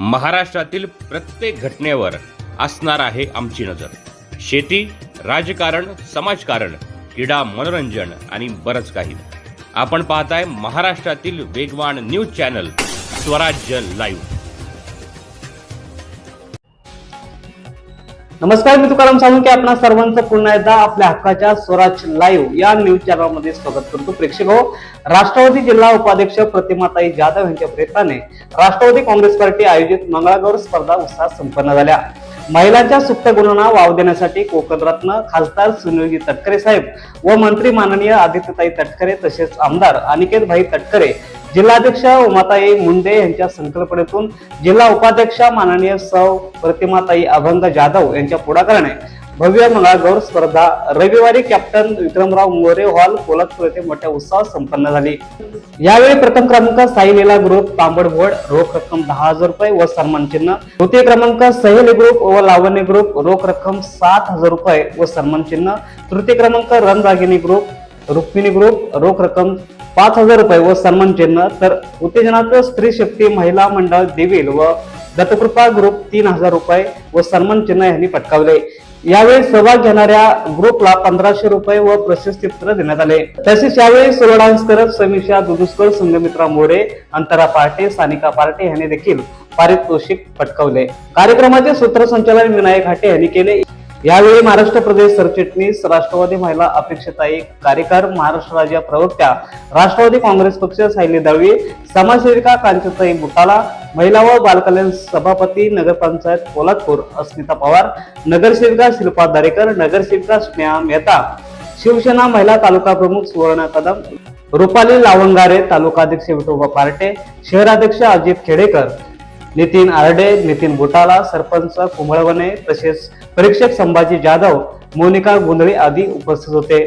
महाराष्ट्रातील प्रत्येक घटनेवर असणार आहे आमची नजर. शेती राजकारण समाजकारण क्रीडा मनोरंजन आणि बरंच काही. आपण पाहताय महाराष्ट्रातील वेगवान न्यूज चॅनल स्वराज्य लाईव्ह. नमस्कार मी तुकाराम साळुंके आपणा सर्वांचं पुन्हा एकदा आपल्या हक्काच्या स्वराज लाईव्ह या न्यूज चॅनलमध्ये स्वागत करतो. प्रेक्षक हो राष्ट्रवादी जिल्हा उपाध्यक्ष प्रतिमाताई जाधव यांच्या प्रयत्नाने राष्ट्रवादी काँग्रेस पार्टी आयोजित मंगळागौर स्पर्धा उत्साहात संपन्न झाल्या. महिलांच्या सुप्त गुणांना वाव देण्यासाठी कोकणरत्न खासदार सुनीलजी तटकरे साहेब व मंत्री माननीय आदित्यताई तटकरे तसेच आमदार अनिकेत भाई तटकरे जिल्हाध्यक्ष उमाताई मुंडे यांच्या संकल्पनेतून जिल्हा उपाध्यक्ष माननीय सौ प्रतिमाताई अभंग जाधव यांच्या पुढाकाराने भव्य मंगळागौर स्पर्धा रविवारी कॅप्टन विक्रमराव मोरे हॉल पोलादपूर येथे मोठ्या उत्साहात संपन्न झाली. यावेळी प्रथम क्रमांक साई लीला ग्रुप तांबडभोड रोख रक्कम दहा हजार रुपये व सन्मान चिन्ह. द्वितीय क्रमांक सहेली ग्रुप व लावण्य ग्रुप रोख रक्कम सात हजार रुपये व सन्मान चिन्ह. तृतीय क्रमांक रणरागिनी ग्रुप रुक्मिणी ग्रुप रोख रक्कम पाच हजार रुपये व सन्मान चिन्ह तर उत्तेजनाचं स्त्री शक्ती महिला मंडळ देवील व दत्तकृपा ग्रुप तीन हजार रुपये व सन्मान चिन्ह यांनी पटकावले. यावेळी सहभाग घेणाऱ्या ग्रुपला पंधराशे रुपये व प्रशस्तीपत्र देण्यात आले. तसेच यावेळी सोलो डान्स करत समीक्षा दुदुस्कर संगमित्रा मोरे अंतरा पार्टे सानिका पार्टे यांनी देखील पारितोषिक पटकावले. कार्यक्रमाचे सूत्रसंचालन विनायक हाटे यांनी केले. यावेळी महाराष्ट्र प्रदेश सरचिटणीस राष्ट्रवादी महिला अपेक्षताई कार्यकर महाराष्ट्र राज्य प्रवक्त्या राष्ट्रवादी काँग्रेस पक्ष सायली दळवी समाजसेविका कांचताई बुटाला महिला व बालकल्याण सभापती नगरपंचायत पोलादपूर अस्मिता पवार नगरसेविका शिल्पा दरेकर नगरसेविका स्नेहा मेहता शिवसेना महिला तालुका प्रमुख सुवर्ण कदम रुपाली लावंगारे तालुकाध्यक्ष विठोबा पार्टे शहराध्यक्ष अजित खेडेकर नितीन आरडे नितीन बुटाला सरपंच कुंभळवणे तसेच परीक्षक संभाजी जाधव मोनिका गोंधळे आदी उपस्थित होते.